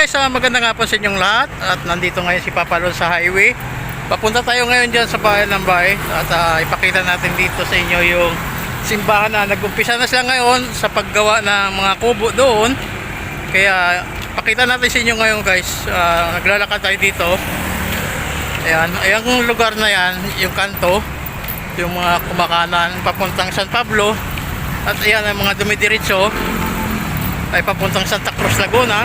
guys, ah, magandang hapon sa inyong lahat. At nandito ngayon si Papa Lon sa highway. Papunta tayo ngayon dyan sa bayan ng bahay. At ah, ipakita natin dito sa inyo yung simbahan na nag-umpisa na sila ngayon sa paggawa ng mga kubo doon. Kaya pakita natin sa inyo ngayon guys, Ah, naglalakad tayo dito. Ayan, yung lugar na yan, yung kanto, yung mga kumakanan papuntang San Pablo. At ayan ang mga dumidiretso. Ay papuntang Santa Cruz Laguna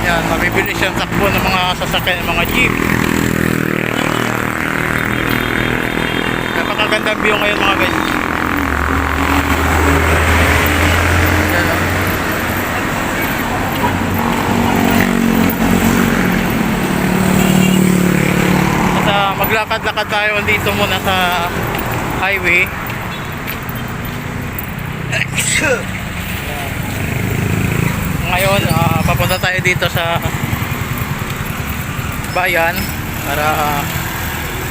yan mabibilis yung takbo ng mga sasakyan ng mga jeep. Napakaganda view ngayon mga guys. At ah, maglakad-lakad tayo dito muna sa highway. Ngayon tayo dito sa bayan para ah,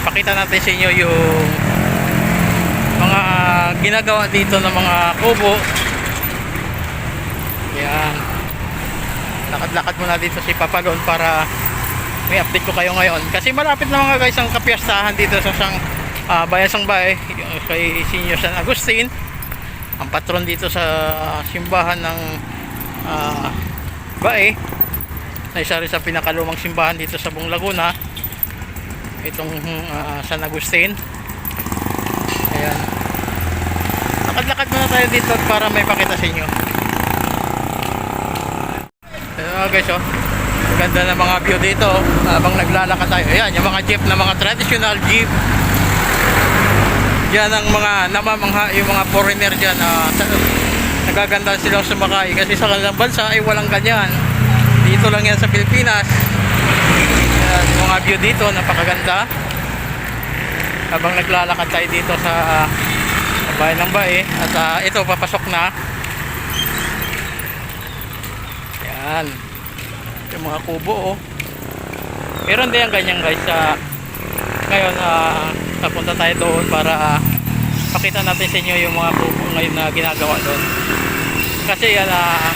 pakita natin sa inyo yung mga ginagawa dito ng mga kubo. Yan lakad-lakad muna dito si Papalon para may update ko kayo ngayon. Kasi malapit na mga guys ang kapiyastahan dito sa sang ah, bayan sang bay kay Senior San Agustin. Ang patron dito sa simbahan ng ah bae na isa rin sa pinakalumang simbahan dito sa Buong Laguna. Itong ah, San Agustin. Ayan. Lakad-lakad muna tayo dito para may pakita sa inyo. Ayan mga guys oh. Ganda ng mga view dito oh, habang naglalakad tayo. Ayan yung mga jeep na mga traditional jeep. Yan ang mga namamangha yung mga foreigner dyan na nagaganda silang sumakay kasi sa kanilang bansa ay walang ganyan. Dito lang yan sa Pilipinas. Yan, mga view dito napakaganda. Habang naglalakad tayo dito sa, sa bayan ng bae at ah, ito papasok na. Yan yung mga kubo oh. Meron din ang ganyan guys sa ngayon papunta tayo doon para ah, pakita natin sa inyo yung mga kubo ngayon na ginagawa doon kasi yan ah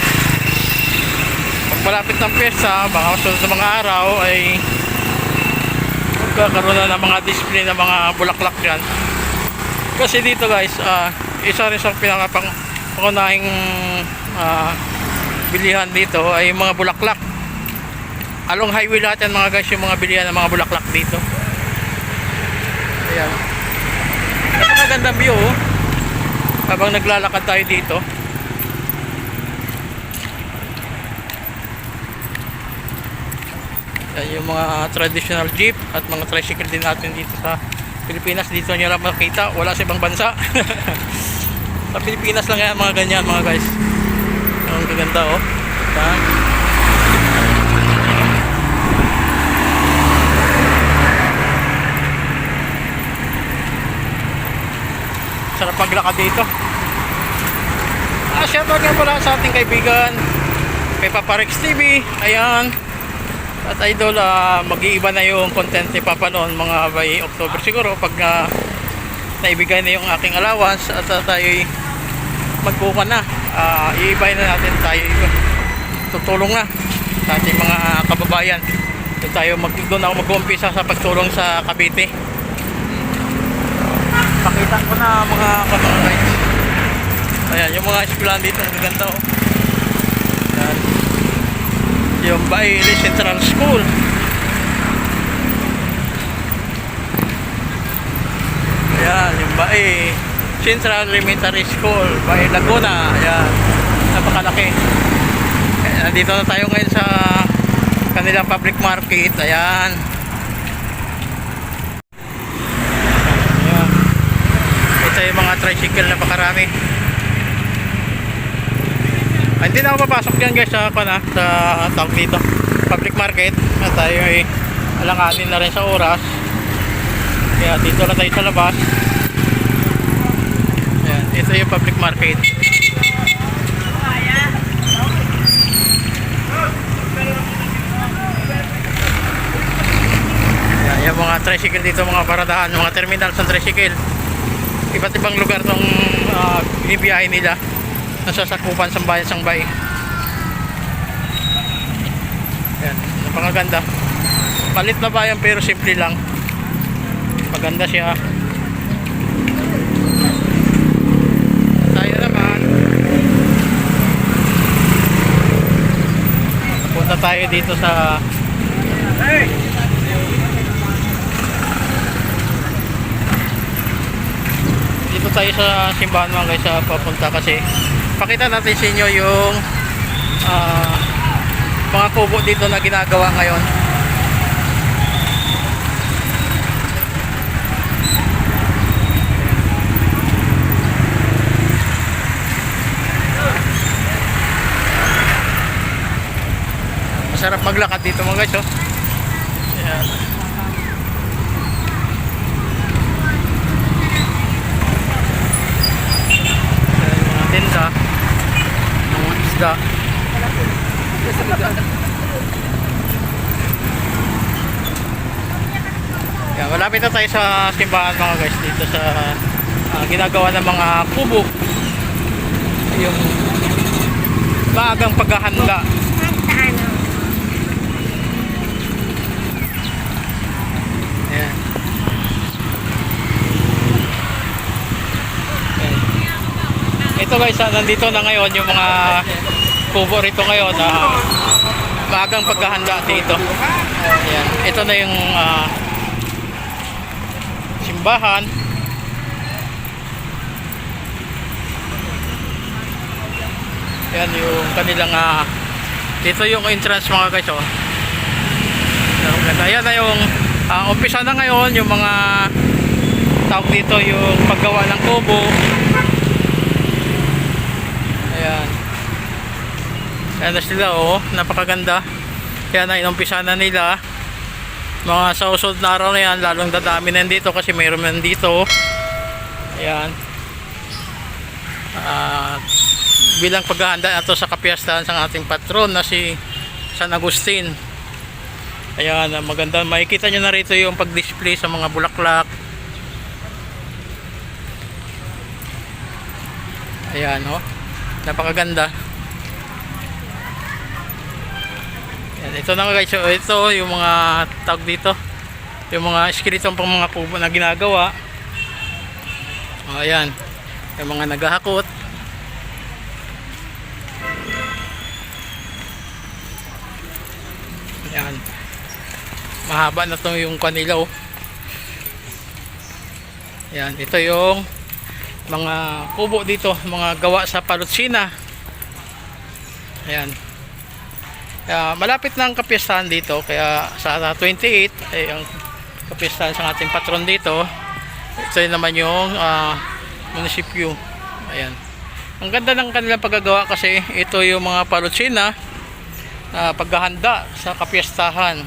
pag malapit ng piyesta baka sunod sa mga araw ay magkakaroon na ng mga display ng mga bulaklak yan. Kasi dito guys ah isa rin sa pinakapang pangunahing ah, bilihan dito ay mga bulaklak. Along highway lahat yan mga guys yung mga bilihan ng mga bulaklak dito. Ayan. Napakagandang view oh. habang naglalakad tayo dito Yan yung mga traditional jeep at mga tricycle din natin dito sa Pilipinas. Dito nyo lang makita. Wala sa ibang bansa. Sa Pilipinas lang yan mga ganyan mga guys. Ang gaganda oh. Yan. sarap paglakad dito. Ah shoutout nga pala sa ating kaibigan kay Papa Rex TV ayan at idol ah, mag-iiba na yung content ni Papa noon mga by October siguro pag ah, naibigay na yung aking allowance at uh, tayo magbuka na. Uh, iibay na natin tayo. Tutulong na sa ating mga kababayan. Doon tayo mag doon ako mag-umpisa sa pagtulong sa Cavite. Pakita ko na mga kababayan. Ayan yung mga dito ang gaganda oh yung Bailey Central School ayan yung Bae Central Elementary School Bae Laguna. Ayan napakalaki. Ayan, nandito na tayo ngayon sa kanilang public market. Ayan. Ayan. Ito yung mga tricycle na pakarami hindi na ako papasok dyan guys sa, ano, sa tawag dito public market. At tayo ay alanganin na rin sa oras. Kaya dito na tayo sa labas. Ayan, ito yung public market. Ayan, yung mga tricycle dito mga paradahan mga terminal sa tricycle. Iba't ibang lugar tong uh, binibiyahe nila nasasakupan sa bayan sang bay napakaganda. Palit na bayan pero simple lang. Maganda siya. Tayo naman. Punta tayo dito sa dito tayo sa simbahan mga guys sa papunta kasi pakita natin sa inyo yung ah, mga kubo dito na ginagawa ngayon masarap maglakad dito mga guys oh. Ayan. Ayan, mga tinda mga isda Yan, malapit na tayo sa simbahan mga guys dito sa ah, ginagawa ng mga kubo. Yung maagang paghahanda Ayan. Ayan. Ito guys, ah, nandito na ngayon yung mga kubo rito ngayon na maagang paghahanda dito. Ayan. Ito na yung ah, simbahan. Yan yung kanilang ah, dito yung entrance mga guys oh. Ang ganda. Yan na yung ah, umpisa na ngayon yung mga tawag dito yung paggawa ng kubo. Ayan. Ayan na sila oh, napakaganda. Yan na inumpisa na nila. Mga sa usod na araw na yan, lalong dadami na dito kasi mayroon na dito. Ayan. At bilang paghahanda na to sa kapiyastahan sa ating patron na si San Agustin. Ayan, ah, maganda. Makikita nyo na rito yung pag-display sa mga bulaklak. Ayan, oh. Napakaganda. Ito na guys. So, ito yung mga tawag dito. Yung mga eskeletong pang mga kubo na ginagawa. Oh, ayan. Yung mga naghahakot. Ayan. Mahaba na to yung kanila oh. Ayan, ito yung mga kubo dito, mga gawa sa Palutsina. Ayan. Kaya malapit na ang kapistahan dito, kaya sa 28 ay ang kapistahan sa ating patron dito. Ito naman yung ah, munisipyo. Ayan. Ang ganda ng kanilang paggagawa kasi ito yung mga Palutsina na paghahanda sa kapistahan.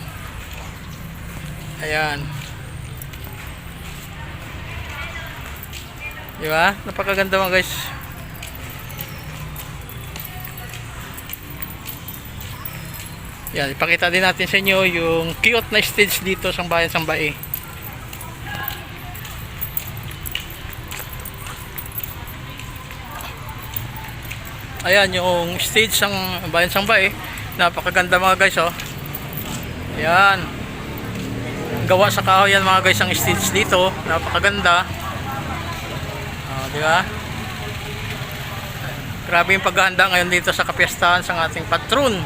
Ayan. Di ba? Napakaganda mga guys. Yan, ipakita din natin sa inyo yung cute na stage dito sa bayan Sambae. Ayan yung stage ng bayan Sambae. Napakaganda mga guys oh. Ayan. Gawa sa kahoy yan mga guys ang stage dito. Napakaganda. Oh, di ba? Grabe yung paghahanda ngayon dito sa kapiyastahan sa ating patron.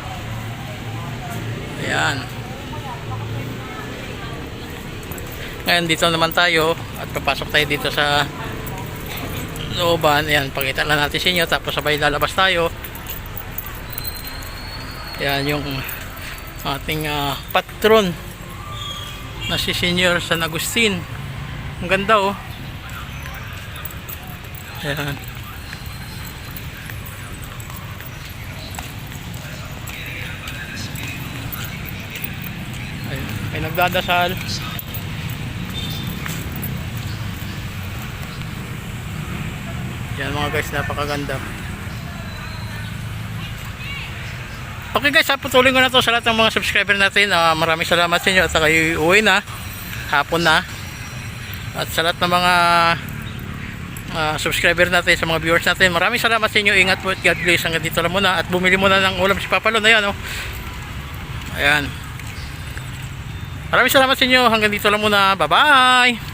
Ayan. Ngayon dito naman tayo at papasok tayo dito sa looban. Ayan, pakita lang natin sa inyo tapos sabay lalabas tayo. Ayan yung ating ah, patron na si Senior San Agustin. Ang ganda oh. Ayan. May nagdadasal. Yan mga guys, napakaganda. Okay guys, patuloy ko na to sa lahat ng mga subscriber natin. Ah, maraming salamat sa inyo at saka uwi na. Hapon na. At sa lahat ng mga ah, subscriber natin, sa mga viewers natin, maraming salamat sa inyo. Ingat po at God bless. Hanggang dito lang muna. At bumili muna ng ulam si Papalo na yan. Oh. Ayan. Maraming salamat sa inyo. Hanggang dito lang muna. Bye-bye!